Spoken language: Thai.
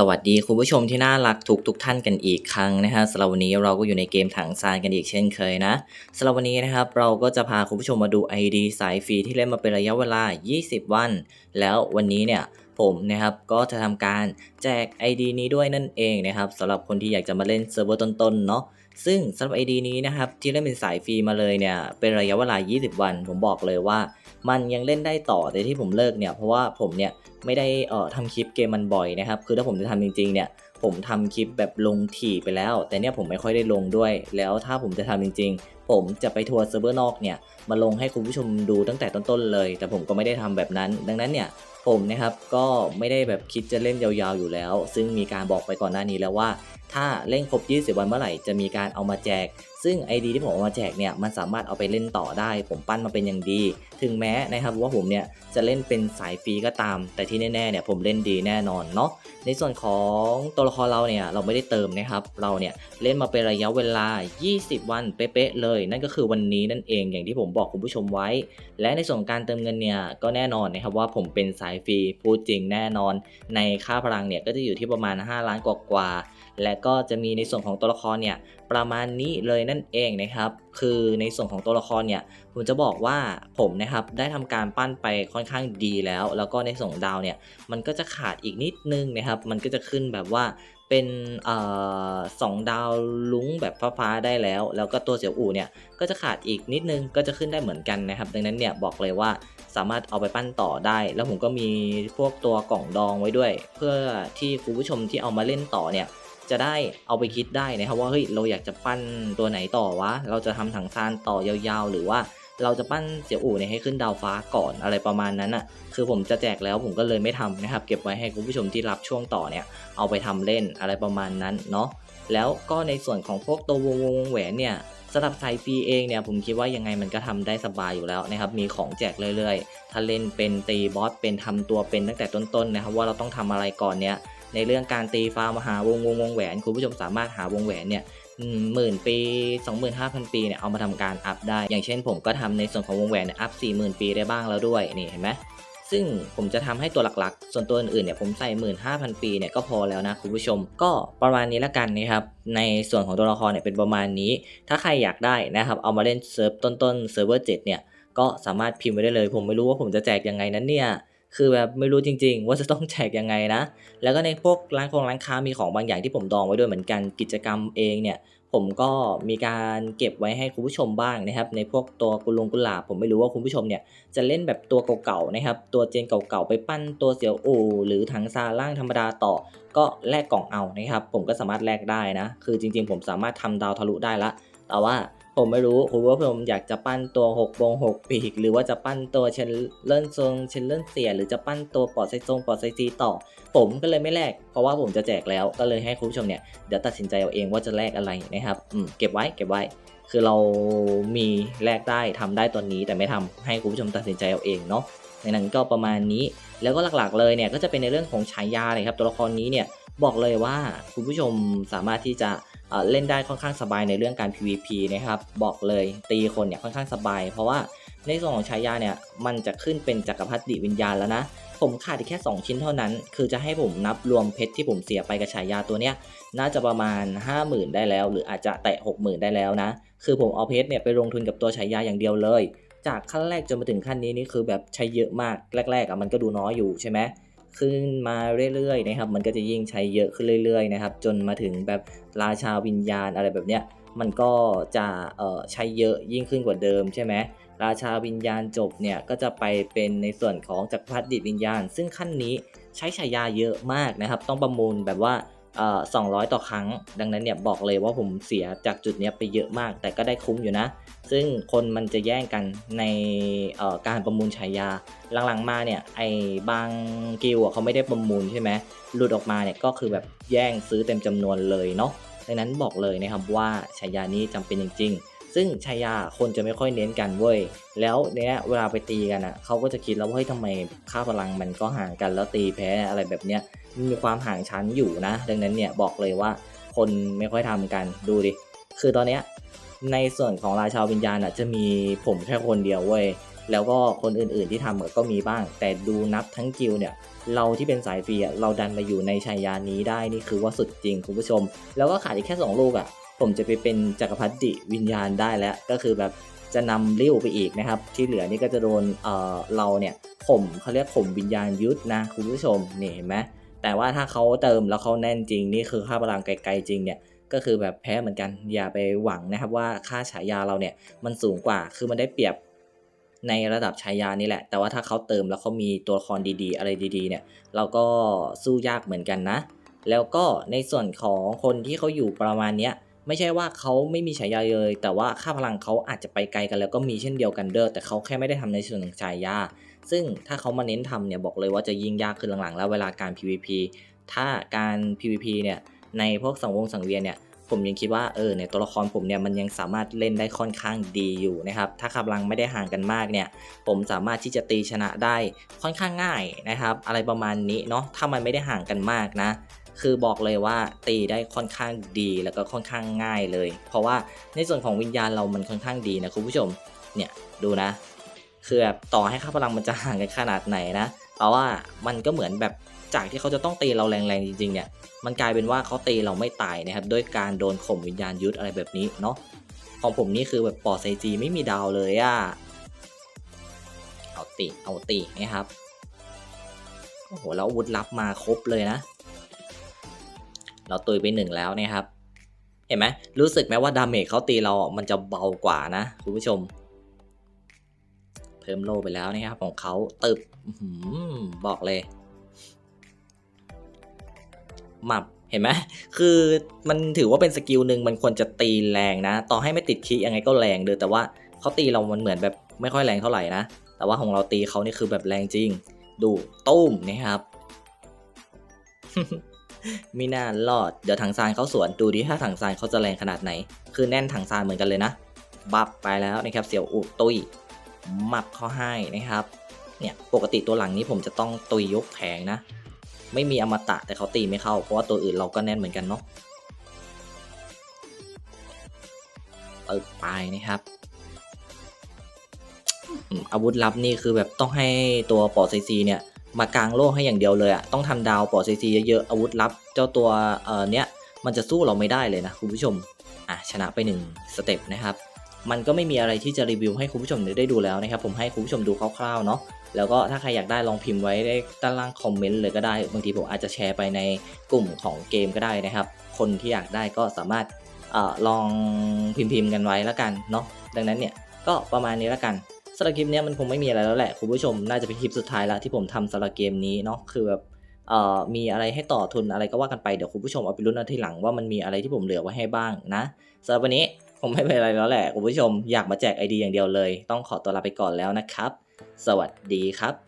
สวัสดีคุณผู้ชมที่น่ารักทุกทุกท่านกันอีกครั้งนะฮะสำหรับวันนี้เราก็อยู่ในเกมถังซานกันอีกเช่นเคยนะสำหรับวันนี้นะครับเราก็จะพาคุณผู้ชมมาดู ID สายฟรีที่เล่นมาเป็นระยะเวลา 20 วัน แล้ววันนี้เนี่ยผมนะครับก็จะทำการแจก ID นี้ด้วยนั่นเองนะครับสำหรับคนที่อยากจะมาเล่นเซิร์ฟเวอร์ต้นๆเนาะ ซึ่งสำหรับ ID นี้นะครับที่เล่นเป็นสายฟรีมาเลยเนี่ยเป็นระยะเวลา 20 วัน ผมบอกเลยว่า มันยังเล่นได้ต่อแต่ที่ผมเลิกเนี่ยเพราะว่าผมเนี่ยไม่ได้เอ่อทำคลิปเกมมันบ่อยนะครับคือถ้าผมจะทำจริงๆเนี่ยผมทำคลิปแบบลงถี่ไปแล้ว แต่เนี่ยผมไม่ค่อยได้ลงด้วย แล้วถ้าผมจะทำจริงๆ ผมจะไปทัวร์เซิร์ฟเวอร์นอกเนี่ยมาลงให้คุณผู้ชมดูตั้งแต่ต้นๆเลย แต่ผมก็ไม่ได้ทำแบบนั้น ดังนั้นเนี่ยผมนะครับก็ไม่ได้แบบคิดจะเล่นยาวๆอยู่แล้ว ซึ่งมีการบอกไปก่อนหน้านี้แล้วว่า ถ้าเล่นครบ 20 วันเมื่อไหร่จะมีการเอามาแจก ซึ่ง ID ที่ผมเอามาแจกเนี่ยมันสามารถเอาไปเล่นต่อได้ ผมปั้นมาเป็นอย่างดี ถึงแม้นะครับว่าผมเนี่ยจะเล่นเป็นสายฟรีก็ตาม แต่ที่แน่ๆเนี่ยผมเล่นดีแน่นอนเนาะในส่วนของตัวละครเราเนี่ยเราไม่ได้เติมนะครับ เราเนี่ยเล่นมาเป็นระยะเวลา 20 วันเป๊ะๆเลยนั่นก็คือวันนี้นั่นเองอย่างที่ผมบอกคุณผู้ชมไว้ และในส่วนของการเติมเงินเนี่ยก็แน่นอนนะครับว่าผมเป็นสายฟรีพูดจริงแน่นอน ในค่าพลังเนี่ยก็จะอยู่ที่ประมาณ 5 ล้านกว่าๆและก็จะมีในส่วนของตัวละครเนี่ยประมาณนี้เลยนั่นเองนะครับคือในส่วนของตัวละครเนี่ยผมจะบอกว่าผมนะครับได้ทำการปั้นไปค่อนข้างดีแล้ว แล้วก็ในส่งดาวเนี่ยมันก็จะขาดอีกนิดนึงนะครับมันก็จะขึ้นแบบว่า เป็นอสองดาวลุ้งแบบฟ้าๆได้แล้ว แล้วก็ตัวเสี่ยวอู่เนี่ยก็จะขาดอีกนิดนึงก็จะขึ้นได้เหมือนกันนะครับ ดังนั้นเนี่ยบอกเลยว่าสามารถเอาไปปั้นต่อได้ แล้วผมก็มีพวกตัวกล่องดองไว้ด้วย เพื่อที่คุณผู้ชมที่เอามาเล่นต่อเนี่ยจะได้เอาไปคิดได้นะครับว่าเฮ้ยเราอยากจะปั้นตัวไหนต่อวะเราจะทำถังซานต่อยาวๆ หรือว่า เราจะปั้นเสี่ยวอู่เนี่ยให้ขึ้นดาวฟ้าก่อนอะไรประมาณนั้นอะคือผมจะแจกแล้วผมก็เลยไม่ทำนะครับ เก็บไว้ให้คุณผู้ชมที่รับช่วงต่อเนี่ยเอาไปทำเล่นอะไรประมาณนั้นเนาะแล้วก็ในส่วนของพวกตัววงวงวงแหวนเนี่ยสำหรับไซฟรีเองเนี่ยผมคิดว่ายังไงมันก็ทำได้สบายอยู่แล้วนะครับมีของแจกเรื่อยๆ ถ้าเล่นเป็นตีบอสเป็นทำตัวเป็นตั้งแต่ต้นๆนะครับว่าเราต้องทำอะไรก่อนเนี่ยในเรื่องการตีฟาร์มหาวงวงวงแหวน คุณผู้ชมสามารถหาวงแหวนเนี่ย หมื่นปี 25,000 ปีเนี่ยเอามาทำการอัพได้ อย่างเช่นผมก็ทำในส่วนของวงแหวนเนี่ยอัพ 40,000 ปีได้บ้างแล้วด้วยนี่เห็นไหมซึ่งผมจะทำให้ตัวหลักๆ ส่วนตัวอื่นๆเนี่ยผมใส่ 15,000 ปีเนี่ยก็พอแล้วนะคุณผู้ชม ก็ประมาณนี้ละกันนะครับ ในส่วนของตัวละครเนี่ยเป็นประมาณนี้ ถ้าใครอยากได้นะครับ เอามาเล่นเซิร์ฟต้นๆเซิร์ฟเวอร์7เนี่ยก็สามารถพิมพ์ไว้ได้เลย ผมไม่รู้ว่าผมจะแจกยังไงนั้นเนี่ย คือแบบไม่รู้จริง ๆ ว่าจะต้องแจกยังไงนะ แล้วก็ในพวกร้านของร้านค้ามีของบางอย่างที่ผมดองไว้ด้วยเหมือนกันกิจกรรมเองเนี่ยผมก็มีการเก็บไว้ให้คุณผู้ชมบ้างนะครับ ในพวกตัวกุลงกุหลาบผมไม่รู้ว่าคุณผู้ชมเนี่ยจะเล่นแบบตัวเก่าๆนะครับ ตัวเจนเก่าๆไปปั้นตัวเสี่ยวอูหรือถังซาล่างธรรมดาต่อ ก็แลกกล่องเอานะครับ ผมก็สามารถแลกได้นะ คือจริงๆ ผมสามารถทำดาวทะลุได้ละ แต่ว่า ผมไม่รู้คุณว่าผมอยากจะปั้นตัว6วง6ปีก หรือว่าจะปั้นตัวเชนเลนซงเชนเลนเสีย หรือจะปั้นตัวปอดไซซงปอดไซซีต่อ ผมก็เลยไม่แลกเพราะว่าผมจะแจกแล้วก็เลยให้คุณผู้ชมเนี่ยเดี๋ยวตัดสินใจเอาเองว่าจะแลกอะไรนะครับอืมเก็บไว้เก็บไว้ คือเรามีแลกได้ทำได้ตอนนี้แต่ไม่ทำให้คุณผู้ชมตัดสินใจเอาเองเนาะในนั้นก็ประมาณนี้แล้วก็หลักๆเลยเนี่ยก็จะเป็นในเรื่องของฉายาเลยครับตัวละครนี้เนี่ยบอกเลยว่าคุณผู้ชมสามารถที่จะ เล่นได้ค่อนข้างสบายในเรื่องการ PVP นะครับบอกเลยตีคนเนี่ยค่อนข้างสบาย เพราะว่าในส่วนของฉายาเนี่ยมันจะขึ้นเป็นจักรพรรดิวิญญาณแล้วนะผมขาดอีกแค่ 2 ชิ้นเท่านั้น คือจะให้ผมนับรวมเพชรที่ผมเสียไปกับฉายาตัวเนี้ย น่าจะประมาณ 50,000 ได้แล้ว หรืออาจจะแตะ 60,000 ได้แล้วนะ คือผมเอาเพชรเนี่ยไปลงทุนกับตัวฉายาอย่างเดียวเลย จากขั้นแรกจนมาถึงขั้นนี้นี่คือแบบใช้เยอะมาก แรกๆอะมันก็ดูน้อยอยู่ใช่ไหม ขึ้นมาเรื่อยๆนะครับ มันก็จะยิ่งใช้เยอะขึ้นเรื่อยๆนะครับ จนมาถึงแบบราชาวิญญาณอะไรแบบเนี้ย มันก็จะใช้เยอะยิ่งขึ้นกว่าเดิมใช่ไหมราชาวิญญาณจบเนี่ยก็จะไปเป็นในส่วนของจักรพรรดิวิญญาณ ซึ่งขั้นนี้ใช้ฉายาเยอะมากนะครับ ต้องประมูลแบบว่า สอ่อ200ต่อครั้ง ดังนั้นเนี่ยบอกเลยว่าผมเสียจากจุดนี้ไปเยอะมาก แต่ก็ได้คุ้มอยู่นะ ซึ่งคนมันจะแย่งกันในการประมูลฉายา หลังๆมาเนี่ยไอ้บางกิลเขาไม่ได้ประมูลใช่ไหมหลุดออกมาเนี่ยก็คือแบบแย่งซื้อเต็มจำนวนเลยเนาะดังนั้นบอกเลยนะครับว่าฉายานี้จำเป็นจริงๆ ซึ่งฉายาคนจะไม่ค่อยเน้นกันเว้ย แล้วเนี้ยเวลาไปตีกันอะเขาก็จะคิดแล้วว่าเฮ้ยทำไมค่าพลังมันก็ห่างกันแล้วตีแพ้อะไรแบบเนี้ยมีความห่างชั้นอยู่นะ ดังนั้นเนี่ยบอกเลยว่าคนไม่ค่อยทำกันดูดิ คือตอนเนี้ยในส่วนของราชาวิญญาณอะจะมีผมแค่คนเดียวเว้ยแล้วก็คนอื่นๆที่ทำก็มีบ้าง แต่ดูนับทั้งกิลเนี่ย เราที่เป็นสายฟรีอะเราดันมาอยู่ในชายานี้ได้นี่คือว่าสุดจริงคุณผู้ชม แล้วก็ขาดอีกแค่ 2 ลูกอะ่ะ ผมจะไปเป็นจักรพรรดิวิญญาณได้แล้ว ก็คือแบบจะนำริ้วไปอีกนะครับ ที่เหลือนี่ก็จะโดนเอ่อเราเนี่ยข่มเขาเรียกข่มวิญญาณยุทธนะคุณผู้ชมนี่เห็นไหมแต่ว่าถ้าเขาเติมแล้วเขาแน่นจริงนี่คือค่าพลังไกลๆจริงเนี่ยก็คือแบบแพ้เหมือนกันอย่าไปหวังนะครับว่าค่าฉายาเราเนี่ยมันสูงกว่าคือมันได้เปรียบในระดับฉายานี่แหละ แต่ว่าถ้าเขาเติมแล้วเขามีตัวละครดีๆ อะไรดีๆเนี่ยเราก็สู้ยากเหมือนกันนะ แล้วก็ในส่วนของคนที่เขาอยู่ประมาณเนี้ย ไม่ใช่ว่าเขาไม่มีฉายาเลย แต่ว่าค่าพลังเขาอาจจะไปไกลกันแล้วก็มีเช่นเดียวกันเด้อแต่เขาแค่ไม่ได้ทำในส่วนของฉายา ซึ่งถ้าเขามาเน้นทำเนี่ยบอกเลยว่าจะยิ่งยากขึ้นหลังๆ แล้วเวลาการ PVP ถ้าการ PVP เนี่ยในพวกสังวงสังเวียนเนี่ยผมยังคิดว่าเออเนี่ยตัวละครผมเนี่ยมันยังสามารถเล่นได้ค่อนข้างดีอยู่นะครับถ้ากำลังไม่ได้ห่างกันมากเนี่ยผมสามารถที่จะตีชนะได้ค่อนข้างง่ายนะครับอะไรประมาณนี้เนาะถ้ามันไม่ได้ห่างกันมากนะ คือบอกเลยว่าตีได้ค่อนข้างดีแล้วก็ค่อนข้างง่ายเลย เพราะว่าในส่วนของวิญญาณเรามันค่อนข้างดีนะคุณผู้ชมเนี่ยดูนะ คือแบบต่อให้ค่าพลังมันจะห่างกันขนาดไหนนะเพราะว่ามันก็เหมือนแบบจากที่เขาจะต้องตีเราแรงๆจริงๆเนี่ยมันกลายเป็นว่าเขาตีเราไม่ตายนะครับด้วยการโดนข่มวิญญาณยุทธอะไรแบบนี้เนาะของผมนี่คือแบบปอดไซจีไม่มีดาวเลยอะเอาตีเอาตีนะครับโอ้โหแล้วอาวุธลับมาครบเลยนะ เราตุยไปหนึ่งแล้วนะครับ เห็นไหมรู้สึกไหมว่าดาเมจเขาตีเรา มันจะเบากว่านะคุณผู้ชม เพิ่มโลไปแล้วนะครับของเขาตึบบอกเลยหมับเห็นไหมคือมันถือว่าเป็นสกิลหนึ่งมันควรจะตีแรงนะ ต่อให้ไม่ติดคีย์ยังไงก็แรงเลยแต่ว่าเขาตีเรามันเหมือนแบบไม่ค่อยแรงเท่าไหร่นะ แต่ว่าของเราตีเขานี่คือแบบแรงจริง ดูตุ้มนะครับ มีน่ารอด เดี๋ยวถังซานเขาสวนดูดิถ้าถังซานเขาจะแรงขนาดไหน คือแน่นถังซานเหมือนกันเลยนะ บับไปแล้วนะครับ เสี่ยวอุตุยหมับเขาให้นะครับ เนี่ยปกติตัวหลังนี้ผมจะต้องตุยยกแผงนะ ไม่มีอมตะแต่เขาตีไม่เข้า เพราะว่าตัวอื่นเราก็แน่นเหมือนกันเนาะเออไปนะครับอืมอาวุธลับนี่คือแบบต้องให้ตัวปอซีซีเนี่ย มากลางโลกให้อย่างเดียวเลยอะต้องทำดาวปอดซีซีเยอะๆอาวุธลับ เจ้าตัวเอ่อเนี้ยมันจะสู้เราไม่ได้เลยนะคุณผู้ชมอะชนะไปหนึ่งสเต็ปนะครับมันก็ไม่มีอะไรที่จะรีวิวให้คุณผู้ชมได้ดูแล้วนะครับผมให้คุณผู้ชมดูคร่าวๆเนาะแล้วก็ถ้าใครอยากได้ลองพิมพ์ไว้ได้ด้านล่างคอมเมนต์เลยก็ได้บางทีผมอาจจะแชร์ไปในกลุ่มของเกมก็ได้นะครับ คนที่อยากได้ก็สามารถเออลองพิมพ์ๆกันไว้แล้วกันเนาะดังนั้นเนี่ยก็ประมาณนี้แล้วกัน สำหรับคลิปเนี้ยมันคงไม่มีอะไรแล้วแหละคุณผู้ชมน่าจะเป็นคลิปสุดท้ายแล้วที่ผมทำสำหรับเกมนี้เนาะคือแบบเอ่อมีอะไรให้ต่อทุนอะไรก็ว่ากันไปเดี๋ยวคุณผู้ชมเอาไปรุ่นเอาทีหลังว่ามันมีอะไรที่ผมเหลือไว้ให้บ้างนะสำหรับวันนี้ผมไม่เป็นอะไรแล้วแหละคุณผู้ชมอยากมาแจกไอเดียอย่างเดียวเลย ต้องขอตัวลาไปก่อนแล้วนะครับ สวัสดีครับ